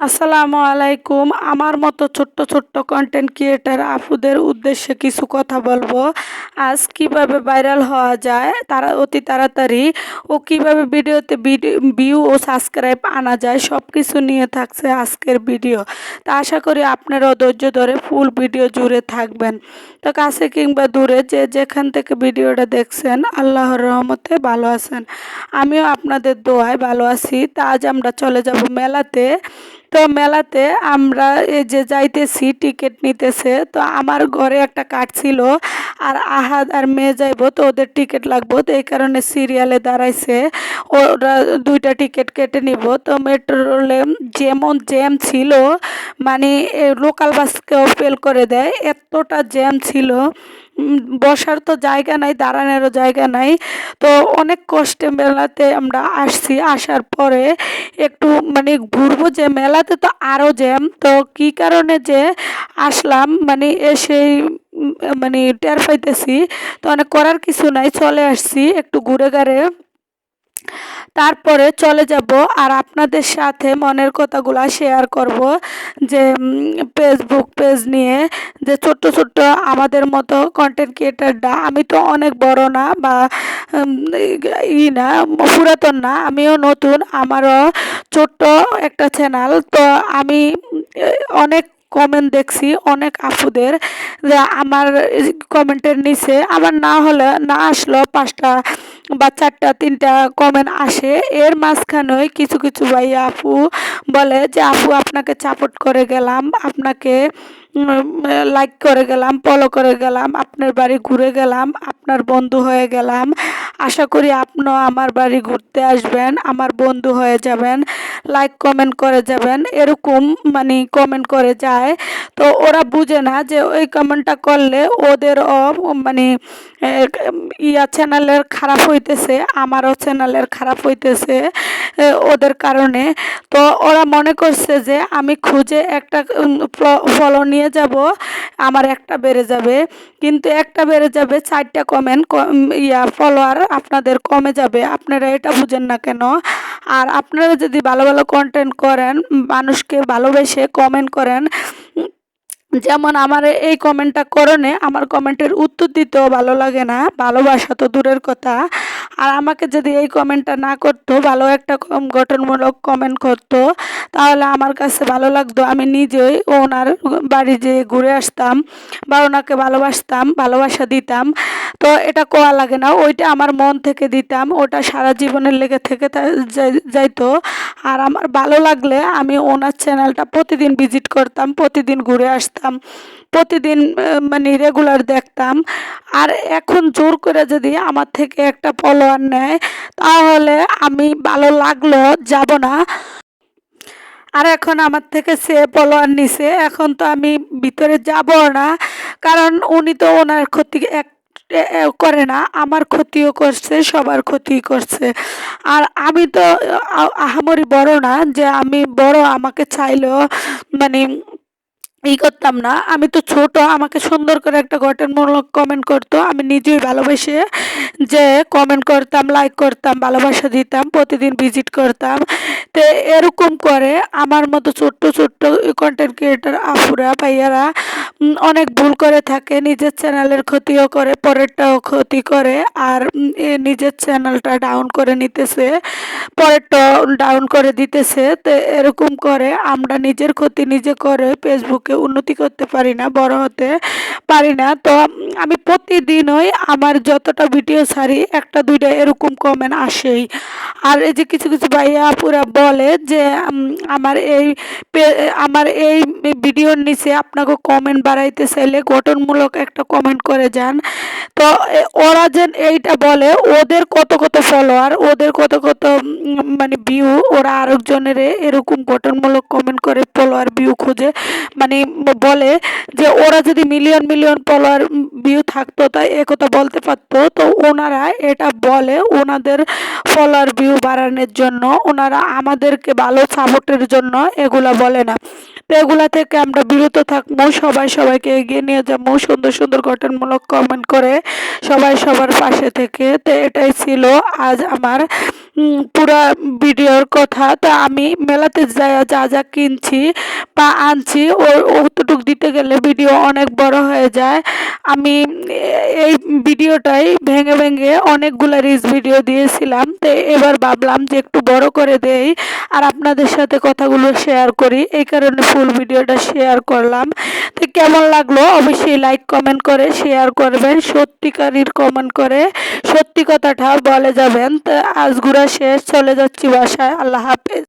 আসসালামু আলাইকুম। আমার মতো ছোট্ট ছোট্ট কন্টেন্ট ক্রিয়েটার আপুদের উদ্দেশ্যে কিছু কথা বলব। আজ কীভাবে ভাইরাল হওয়া যায় তারা অতি তাড়াতাড়ি ও কীভাবে ভিডিওতে ভিউ ও সাবস্ক্রাইব আনা যায় সব কিছু নিয়ে থাকছে আজকের ভিডিও তা আশা করি আপনারাও ধৈর্য ধরে ফুল ভিডিও জুড়ে থাকবেন। তো কাছে কিংবা দূরে যে যেখান থেকে ভিডিওটা দেখছেন, আল্লাহর রহমতে ভালো আছেন। আমিও আপনাদের দোয়ায় ভালো আছি। তা আজ আমরা চলে যাব মেলাতে। তো মেলাতে আমরা এই যে যাইতেছি, টিকিট নিতেছে, তো আমার ঘরে একটা কার্ড ছিল আর আহাদ আর মেয়ে যাইব, তো ওদের টিকিট লাগবো, তো এই কারণে সিরিয়ালে দাঁড়াইছে। ওরা দুইটা টিকিট কেটে নিব। তো মেট্রো রেলে যেমন জ্যাম ছিল মানে লোকাল বাসকেও ফেল করে দেয়, এতটা জ্যাম ছিল। বসার তো জায়গা নাই, দাঁড়ানোরও জায়গা নাই। তো অনেক কষ্টে মেলাতে আমরা আসছি, আসার পরে একটু মানে ঘুরবো যে, মেলাতে তো আরও জ্যাম তো কী কারণে যে আসলাম মানে এসেই মানে টের পাইতেছি। তো অনেক করার কিছু নাই, চলে আসছি একটু ঘুরে ঘাড়ে তারপরে চলে যাব আর আপনাদের সাথে মনের কথাগুলো শেয়ার করব যে ফেসবুক পেজ নিয়ে যে ছোট্ট ছোট্ট আমাদের মতো কন্টেন্ট ক্রিয়েটাররা আমি তো অনেক বড় না বা ই না, পুরাতন না, আমিও নতুন, আমারও ছোট্ট একটা চ্যানেল তো আমি অনেক কমেন্ট দেখছি অনেক আপুদের যে আমার কমেন্টের নিচে আমার না হলে না আসলো পাঁচটা বা চারটা, তিনটা কমেন্ট আসে। এর মাঝখানেই কিছু কিছু ভাইয়া আপু বলে যে, আপু, আপনাকে সাপোর্ট করে গেলাম, আপনাকে লাইক করে গেলাম ফলো করে গেলাম, আপনার বাড়ি ঘুরে গেলাম, আপনার বন্ধু হয়ে গেলাম আশা করি আপনিও আমার বাড়ি ঘুরতে আসবেন, আমার বন্ধু হয়ে যাবেন লাইক কমেন্ট করে যাবেন, এরকম মানে কমেন্ট করে যায়। তো ওরা বুঝে না যে ওই কমেন্টটা করলে ওদের মানে ইয়া চ্যানেলের খারাপ হইতেছে, আমারও চ্যানেলের খারাপ হইতেছে ওদের কারণে। তো ওরা মনে করছে যে আমি খুঁজে একটা ফলো নিয়ে যাব, আমার একটা বেড়ে যাবে। কিন্তু একটা বেড়ে যাবে, চারটা কমেন্ট ইয়া ফলোয়ার আপনাদের কমে যাবে, আপনারা এটা বুঝেন না কেন? আর আপনারা যদি ভালো ভালো কন্টেন্ট করেন, মানুষকে ভালোবেসে কমেন্ট করেন যেমন আমার এই কমেন্টটা করণে আমার কমেন্টের উত্তর দিতেও ভালো লাগে না, ভালোবাসা তো দূরের কথা। আর আমাকে যদি এই কমেন্টটা না করতো, ভালো একটা গঠনমূলক কমেন্ট করতো, তাহলে আমার কাছে ভালো লাগতো। আমি নিজেই ওনার বাড়ি যেয়ে ঘুরে আসতাম বা ওনাকে ভালোবাসতাম, ভালোবাসা দিতাম। তো এটা কোয়া লাগে না, ওইটা আমার মন থেকে দিতাম, ওটা সারা জীবনের লেগে থেকে যাইতো। আর আমার ভালো লাগলে আমি ওনার চ্যানেলটা প্রতিদিন ভিজিট করতাম, প্রতিদিন ঘুরে আসতাম। প্রতিদিন মানে রেগুলার দেখতাম। আর এখন জোর করে যদি আমার থেকে একটা ফলোয়ার নেয়, তাহলে আমি ভালো লাগল, যাব না। আর এখন আমার থেকে সে ফলোয়ার নিছে, এখন তো আমি ভিতরে যাব না। কারণ উনি তো ওনার ক্ষতি এক করে না, আমার ক্ষতিও করছে, সবার ক্ষতি করছে। আর আমি তো আহামরি বড় না, যে আমি বড় আমাকে চাইলেও মানে ই করতাম না। আমি তো ছোট, আমাকে সুন্দর করে একটা গঠনমূলক কমেন্ট করতো। আমি নিজেই ভালোবেসে যে কমেন্ট করতাম লাইক করতাম, ভালোবাসা দিতাম, প্রতিদিন ভিজিট করতাম। তো এরকম করে আমার মতো ছোট্ট ছোট্ট কন্টেন্ট ক্রিয়েটার আফুরা ভাইয়ারা অনেক ভুল করে থাকে। নিজের চ্যানেলের ক্ষতিও করে, পরেরটাও ক্ষতি করে। আর নিজের চ্যানেলটা ডাউন করে নিতেছে পরেরটা ডাউন করে দিতেছে। তো এরকম করে আমরা নিজের ক্ষতি নিজে করে ফেসবুকে উন্নতি করতে পারি না, বড় হতে পারি না। তো আমি প্রতিদিনই আমার যতটা ভিডিও ছাড়ি, একটা, দুইটা এরকম কমেন্ট আসেই। আর এই যে কিছু কিছু ভাইয়া পুরা বলে যে আমার এই আমার এই ভিডিওর নিচে আপনাকে কমেন্ট বাড়াইতে চাইলে গঠনমূলক একটা কমেন্ট করে যান। তো ওরা যেন এইটা বলে, ওদের কত কত ফলোয়ার ওদের কত কত মানে ভিউ ওরা আরেকজনের এরকম গঠনমূলক কমেন্ট করে ফলোয়ার ভিউ খুঁজে মানে বলে যে ওরা যদি মিলিয়ন মিলিয়ন ফলোয়ার ভিউ থাকতো তাই একথা বলতে পারতো। তো ওনারা এটা বলে ওনাদের ফলোয়ার ভিউ বাড়ানোর জন্য, ওনারা আমাদেরকে ভালো সাপোর্টের জন্য এগুলা বলে না। তো এগুলা থেকে আমরা বিরত থাকব, সবাই সবাইকে এগিয়ে নিয়ে যাব, সুন্দর সুন্দর গঠনমূলক কমেন্ট করে সবাই সবার পাশে থেকে। তো এটাই ছিল আজ আমার পুরা ভিডিওর কথা। তো আমি মেলাতে যাই যা যা কিনছি বা আনছি, ও, অতটুক দিতে গেলে ভিডিও অনেক বড় হয়ে যায়। আমি এই ভিডিওটাই ভেঙে ভেঙে অনেকগুলো রিলস ভিডিও দিয়েছিলাম। তো এবার ভাবলাম যে একটু বড় করে দেই আর আপনাদের সাথে কথাগুলো শেয়ার করি। এই কারণে ফুল ভিডিওটা শেয়ার করলাম। তো কেমন লাগল অবশ্যই লাইক কমেন্ট করে শেয়ার করবেন। সত্যিকারীর কমেন্ট করে সত্যি কথাটা বলে যাবেন। তো আজ ঘুরা শেষ চলে যাচ্ছি বাসায়। আল্লাহ হাফেজ।